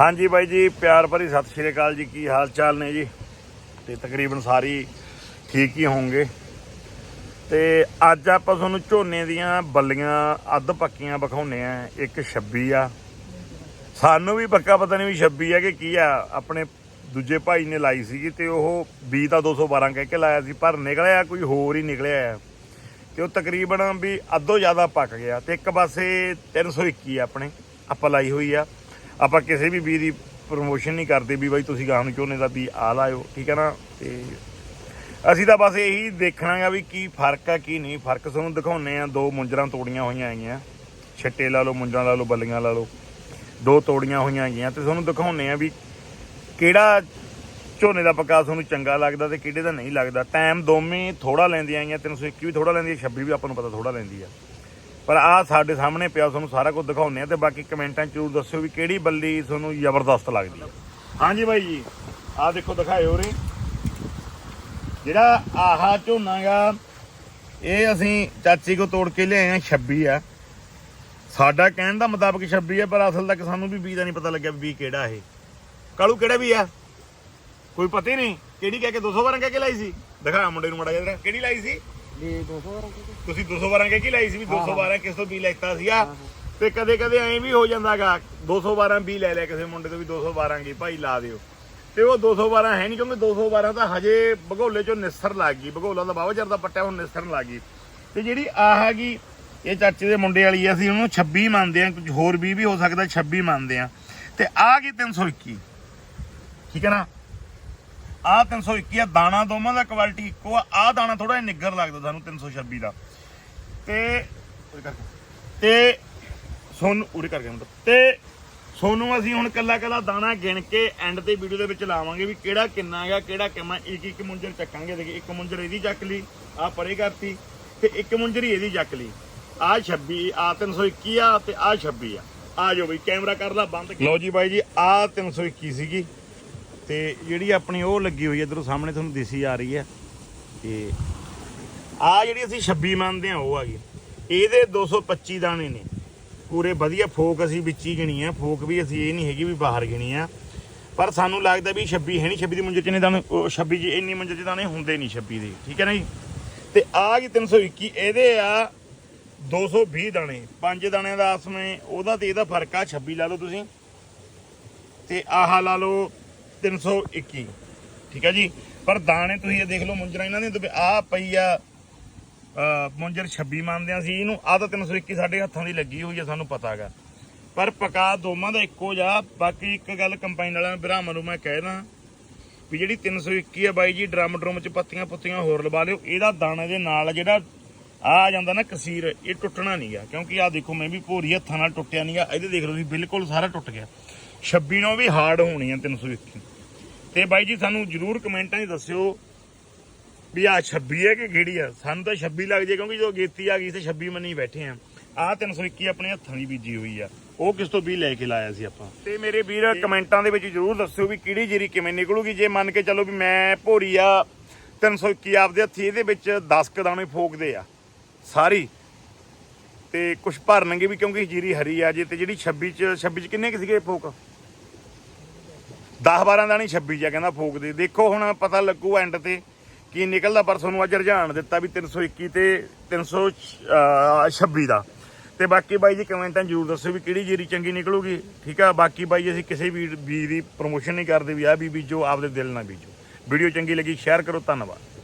ਹਾਂਜੀ ਬਾਈ ਜੀ, ਪਿਆਰ ਭਰੀ ਸਤਿ ਸ਼੍ਰੀ ਅਕਾਲ ਜੀ। ਕੀ ਹਾਲ ਚਾਲ ਨੇ ਜੀ? ਤੇ ਤਕਰੀਬਨ ਸਾਰੀ ਠੀਕ ਹੀ ਹੋਣਗੇ। ਤੇ ਅੱਜ ਆਪਾਂ ਤੁਹਾਨੂੰ ਝੋਨੇ ਦੀਆਂ ਬੱਲੀਆਂ ਅੱਧ ਪੱਕੀਆਂ ਵਿਖਾਉਨੇ ਆ। ਇੱਕ 26 ਆ। ਸਾਨੂੰ ਵੀ ਪੱਕਾ ਪਤਾ ਨਹੀਂ ਵੀ 26 ਆ ਕਿ ਕੀ ਆ। ਆਪਣੇ ਦੂਜੇ ਭਾਈ ਨੇ ਲਾਈ ਸੀਗੀ ਤੇ ਉਹ 20 ਤਾਂ 212 ਕਹਿ ਕੇ ਲਾਇਆ ਸੀ, ਪਰ ਨਿਕਲਿਆ ਕੋਈ ਹੋਰ ਹੀ ਨਿਕਲਿਆ ਆ। ਤੇ ਉਹ ਤਕਰੀਬਨ ਵੀ ਅੱਧੋ ਜ਼ਿਆਦਾ ਪੱਕ ਗਿਆ। ਤੇ ਇੱਕ ਪਾਸੇ 321 ਆ ਆਪਣੇ, ਆਪਾਂ ਲਾਈ ਹੋਈ ਆ। ਆਪਾਂ ਕਿਸੇ ਵੀ ਬੀ ਦੀ ਪ੍ਰੋਮੋਸ਼ਨ ਨਹੀਂ ਕਰਦੇ ਵੀ ਬਾਈ ਤੁਸੀਂ ਗਾਹ ਨੂੰ ਝੋਨੇ ਦਾ ਬੀ ਆ ਲਾਇਓ, ਠੀਕ ਹੈ ਨਾ? ਤੇ ਅਸੀਂ ਤਾਂ ਬਸ ਇਹੀ ਦੇਖਣਾਗਾ ਵੀ ਕੀ ਫ਼ਰਕ ਆ, ਕੀ ਨਹੀਂ। ਫ਼ਰਕ ਤੁਹਾਨੂੰ ਦਿਖਾਉਨੇ ਆ ਦੋ ਮੁੰਜਰਾਂ ਤੋੜੀਆਂ ਹੋਈਆਂ ਹੈਗੀਆਂ। ਛੱਟੇ ਲਾ ਲਓ, ਮੁੰਜਰਾਂ ਲਾ ਲਓ, ਬੱਲੀਆਂ ਲਾ ਲਓ। ਦੋ ਤੋੜੀਆਂ ਹੋਈਆਂ ਹੈਗੀਆਂ ਤੇ ਤੁਹਾਨੂੰ ਦਿਖਾਉਨੇ ਆ ਵੀ ਕਿਹੜਾ ਝੋਨੇ ਦਾ ਪੱਕਾ ਤੁਹਾਨੂੰ ਚੰਗਾ ਲੱਗਦਾ ਤੇ ਕਿਹੜੇ ਦਾ ਨਹੀਂ ਲੱਗਦਾ। ਟਾਈਮ ਦੋਵੇਂ ਥੋੜਾ ਲੈਂਦੀਆਂ ਆਈਆਂ 321 ਵੀ ਥੋੜਾ ਲੈਂਦੀ ਹੈ 26 ਵੀ ਆਪਾਂ ਨੂੰ ਪਤਾ ਥੋੜਾ ਲੈਂਦੀ ਆ। ਪਰ ਆਹ ਸਾਡੇ ਸਾਹਮਣੇ ਪਿਆ, ਤੁਹਾਨੂੰ ਸਾਰਾ ਕੁਝ ਦਿਖਾਉਂਦੇ ਆ ਤੇ ਬਾਕੀ ਕਮੈਂਟਾਂ 'ਚ ਜ਼ਰੂਰ ਦੱਸਿਓ ਵੀ ਕਿਹੜੀ ਬੱਲੀ ਤੁਹਾਨੂੰ ਜ਼ਬਰਦਸਤ ਲੱਗਦੀ ਹੈ। ਹਾਂਜੀ ਬਾਈ ਜੀ, ਆਹ ਦੇਖੋ ਦਿਖਾਇਓ ਰੇ ਜਿਹੜਾ ਆਹਾ ਝੋਨਾਗਾ ਇਹ ਅਸੀਂ ਚਾਚੀ ਕੋ ਤੋੜ ਕੇ ਲਿਆਏ ਆ 26 ਆ। ਸਾਡਾ ਕਹਿਣ ਦਾ ਮੁਤਾਬਕ 26 ਆ, ਪਰ ਅਸਲ ਤੱਕ ਸਾਨੂੰ ਵੀ ਬੀ ਦਾ ਨਹੀਂ ਪਤਾ ਲੱਗਿਆ ਵੀ ਕਿਹੜਾ ਇਹ। ਕਾਲੂ, ਕਿਹੜਾ ਵੀ ਆ? ਕੋਈ ਪਤਾ ਹੀ ਨਹੀਂ, ਕਿਹੜੀ ਕਹਿ ਕੇ 200 ਵਾਰਾਂ ਕਹਿ ਕੇ ਲਾਈ ਸੀ? ਦਿਖਾ ਮੁੰਡੇ ਨੂੰ ਮੜਾ ਜਿਹਾ ਕਿਹੜੀ ਲਾਈ ਸੀ? ਜੀ 200 ਵਾਰ ਤੁਸੀਂ 200 ਵਾਰਾਂ ਕਹਿ ਕੇ ਲਾਈ ਸੀ ਵੀ 212 ਕਿਸ ਤੋਂ ਬੀ ਲੈਤਾ ਸੀਗਾ? ਤੇ ਕਦੇ ਕਦੇ ਐਂ ਵੀ ਹੋ ਜਾਂਦਾਗਾ 212 ਬੀ ਲੈ ਲਿਆ ਕਿਸੇ ਮੁੰਡੇ ਤੋਂ ਵੀ 212 ਗੀ ਭਾਈ ਲਾ ਦਿਓ। ਤੇ ਉਹ 212 ਹੈ ਨਹੀਂ ਕਿਉਂਕਿ 212 ਤਾਂ ਹਜੇ ਭਗੋਲੇ ਚੋਂ ਨਿਸਰ ਲੱਗ ਗਈ। ਭਗੋਲਾ ਦਾ ਬਾਵਾ ਚਿਰ ਦਾ ਪੱਟਿਆ ਹੁਣ ਨਿਸਰਨ ਲੱਗ ਗਈ। ਤੇ ਜਿਹੜੀ ਆਹ ਹੈਗੀ ਇਹ ਚਾਚੇ ਦੇ ਮੁੰਡੇ ਵਾਲੀ ਆ, ਅਸੀਂ ਉਹਨੂੰ 26 ਮੰਨਦੇ ਆ ਕੁਝ ਹੋਰ ਵੀ ਵੀ ਹੋ ਸਕਦਾ 26 ਮੰਨਦੇ ਆ। ਤੇ ਆਹ ਕੀ 321 ਠੀਕ ਹੈ ਨਾ? ਆਹ 321 ਆ ਦਾਣਾ ਦੋਵਾਂ ਦਾ ਕੁਆਲਿਟੀ ਇੱਕੋ ਆ। ਆਹ ਦਾਣਾ ਥੋੜਾ ਜਿਹਾ ਨਿੱਗਰ ਲੱਗਦਾ ਸਾਨੂੰ 326 ਦਾ। ਤੇ ਤੇ ਸੋਨੂੰ ਉਰੇ ਕਰਕੇ ਮਤਲਬ। ਤੇ ਸੋਨੂੰ ਅਸੀਂ ਹੁਣ ਕੱਲਾ ਕੱਲਾ ਦਾਣਾ ਗਿਣ ਕੇ ਐਂਡ ਤੇ ਵੀਡੀਓ ਦੇ ਵਿੱਚ ਲਾਵਾਂਗੇ ਵੀ ਕਿਹੜਾ ਕਿੰਨਾ ਹੈਗਾ ਕਿਹੜਾ ਕਿੰਨਾ। ਇੱਕ ਇੱਕ ਮੁੰਜਰ ਚੱਕਾਂਗੇ। ਦੇਖੀ ਇੱਕ ਮੁੰਜਰ ਇਹਦੀ ਚੱਕ ਲਈ ਆ ਪਰੇ ਕਰਤੀ। ਤੇ ਇੱਕ ਮੁੰਜਰ ਹੀ ਇਹਦੀ ਚੱਕ ਲਈ। ਆ 26 ਆ 321 ਆ ਤੇ ਆ 26 ਆ। ਆ ਜਾਓ ਬਈ ਕੈਮਰਾ ਕਰ ਲਾ ਬੰਦ। ਲਓ ਜੀ ਬਾਈ ਜੀ ਆ 321 ਸੀਗੀ। ਤੇ ਜਿਹੜੀ ਆਪਣੀ ਉਹ ਲੱਗੀ ਹੋਈ ਹੈ ਇਧਰੋਂ ਸਾਹਮਣੇ ਤੁਹਾਨੂੰ ਦਿਸੀ ਆ ਰਹੀ ਹੈ। ਤੇ ਆ ਜਿਹੜੀ ਅਸੀਂ 26 ਮੰਨਦੇ ਆ ਉਹ ਆ ਗਈ। ਇਹਦੇ 225 ਦਾਣੇ ਨੇ। ਪੂਰੇ ਵਧੀਆ ਫੋਕ ਅਸੀਂ ਵਿੱਚ ਹੀ ਗਿਣੀ ਆ। ਫੋਕ ਵੀ ਅਸੀਂ ਇਹ ਨਹੀਂ ਹੈਗੀ ਵੀ ਬਾਹਰ ਗਿਣੀ ਆ। ਪਰ ਸਾਨੂੰ ਲੱਗਦਾ ਵੀ 26 ਹੈ ਨਹੀਂ। 26 ਦੀ ਮੁੰਜੇ ਚ ਨੇ ਦਾਣੇ, ਉਹ 26 ਜੀ ਇੰਨੀ ਮੁੰਜੇ ਚ ਦਾਣੇ ਹੁੰਦੇ ਨਹੀਂ 26 ਦੇ। ਠੀਕ ਹੈ ਨਾ ਜੀ? ਤੇ ਆ ਗਈ 321 ਇਹਦੇ ਆ 220 ਦਾਣੇ। ਪੰਜ ਦਾਣਿਆਂ ਦਾ ਆਸਮੇ ਉਹਦਾ ਤੇ ਇਹਦਾ ਫ਼ਰਕ ਆ। 26 ਲਾ ਲਓ ਤੁਸੀਂ। ਤੇ ਆਹ ਲਾ ਲਓ 321 ਠੀਕ ਆ ਜੀ? ਪਰ ਦਾਣੇ ਤੁਸੀਂ ਇਹ ਦੇਖ ਲਓ, ਮੁੰਜਰਾ ਇਹਨਾਂ ਦੇ ਤੇ ਆ ਪਈ ਆ ਮੁੰਜਰ 26 ਮੰਨਦੇ ਆ ਸੀ। ਇਹਨੂੰ ਆ ਤਾਂ 321 ਸਾਡੇ ਹੱਥਾਂ ਦੀ ਲੱਗੀ ਹੋਈ ਆ, ਸਾਨੂੰ ਪਤਾ ਹੈਗਾ। ਪਰ ਪਕਾ ਦੋਵਾਂ ਦਾ ਇੱਕੋ ਜਿਹਾ। ਬਾਕੀ ਇੱਕ ਗੱਲ ਕੰਪਾਈਨ ਵਾਲਿਆਂ ਭਰਾਵਾਂ ਨੂੰ ਮੈਂ ਕਹਿਣਾ ਵੀ ਜਿਹੜੀ 321 ਆ ਬਾਈ ਜੀ, ਡਰਮ ਡਰਮ ਚ ਪੱਤੀਆਂ ਪੁੱਤੀਆਂ ਹੋਰ ਲਵਾ ਲਿਓ। ਇਹਦਾ ਦਾਣੇ ਦੇ ਨਾਲ ਜਿਹੜਾ ਆ ਜਾਂਦਾ ਨਾ ਕਸੀਰ, ਇਹ ਟੁੱਟਣਾ ਨਹੀਂਗਾ ਕਿਉਂਕਿ ਆ ਦੇਖੋ, ਮੈਂ ਵੀ ਭੋਰੀ ਹੱਥਾਂ ਨਾਲ ਟੁੱਟਿਆ ਨਹੀਂਗਾ ਇਹਦੇ ਦੇਖ ਲਓ ਤੁਸੀਂ, ਬਿਲਕੁਲ ਸਾਰਾ ਟੁੱਟ ਗਿਆ। 26 ਨੂੰ ਵੀ ਹਾਰਡ ਹੋਣੀ ਆ 321 ਤੇ ਬਾਈ ਜੀ, ਸਾਨੂੰ ਜਰੂਰ ਕਮੈਂਟਾਂ 'ਚ ਦੱਸਿਓ ਵੀ ਆ 26 ਹੈ ਕਿ ਕਿਹੜੀ ਆ? ਸਾਨੂੰ ਤਾਂ 26 ਲੱਗ ਜੇ, ਕਿਉਂਕਿ ਜਦੋਂ ਗੇਤੀ ਆ ਗਈ ਸੀ 26 ਮੰਨੀ ਬੈਠੇ ਆ। ਆ 321 ਆਪਣੇ ਹੱਥਾਂ ਦੀ ਬੀਜੀ ਹੋਈ ਆ। ਉਹ ਕਿਸ ਤੋਂ ਵੀ ਲੈ ਕੇ ਲਾਇਆ ਸੀ ਆਪਾਂ? ਤੇ ਮੇਰੇ ਵੀਰ ਕਮੈਂਟਾਂ ਦੇ ਵਿੱਚ ਜਰੂਰ ਦੱਸਿਓ ਵੀ ਕਿਹੜੀ ਜੀਰੀ ਕਿਵੇਂ ਨਿਕਲੂਗੀ। ਜੇ ਮੰਨ ਕੇ ਚੱਲੋ ਵੀ ਮੈਂ ਭੋਰੀ ਆ 321 ਆਪਦੇ ਹੱਥੀ, ਇਹਦੇ ਵਿੱਚ 10 ਕ ਦਾਣੇ ਫੋਕਦੇ ਆ, ਸਾਰੀ। ਤੇ ਕੁਝ ਭਰਨਗੇ ਵੀ ਕਿਉਂਕਿ ਜੀਰੀ ਹਰੀ ਆ ਜੇ, ਤੇ ਜਿਹੜੀ 26 ਚ 26 ਚ ਕਿੰਨੇ ਕਿ ਸੀਗੇ ਫੋਕ? 10 12 ਦਾਣੀ 26 ਜਾਂ ਕਹਿੰਦਾ ਫੋਕ ਦੇ। ਦੇਖੋ ਹੁਣ ਪਤਾ ਲੱਗੂ ਐਂਡ ਤੇ ਕੀ ਨਿਕਲਦਾ, ਪਰ ਤੁਹਾਨੂੰ ਅੱਜ ਰੁਝਾਨ ਦਿੱਤਾ ਵੀ 321 ਤੇ 326 ਦਾ। ਤੇ ਬਾਕੀ ਬਾਈ ਜੀ ਕਮੈਂਟਾਂ ਜ਼ਰੂਰ ਦੱਸੋ ਵੀ ਕਿਹੜੀ ਜੀਰੀ ਚੰਗੀ ਨਿਕਲੂਗੀ। ਠੀਕ ਆ? ਬਾਕੀ ਬਾਈ ਅਸੀਂ ਕਿਸੇ ਵੀ ਬੀਜ ਦੀ ਪ੍ਰੋਮੋਸ਼ਨ ਨਹੀਂ ਕਰਦੇ ਵੀ ਆ ਵੀ ਬੀਜੋ ਆਪਦੇ ਦਿਲ ਨਾਲ ਬੀਜੋ। ਵੀਡੀਓ ਚੰਗੀ ਲੱਗੀ ਸ਼ੇਅਰ ਕਰੋ, ਧੰਨਵਾਦ।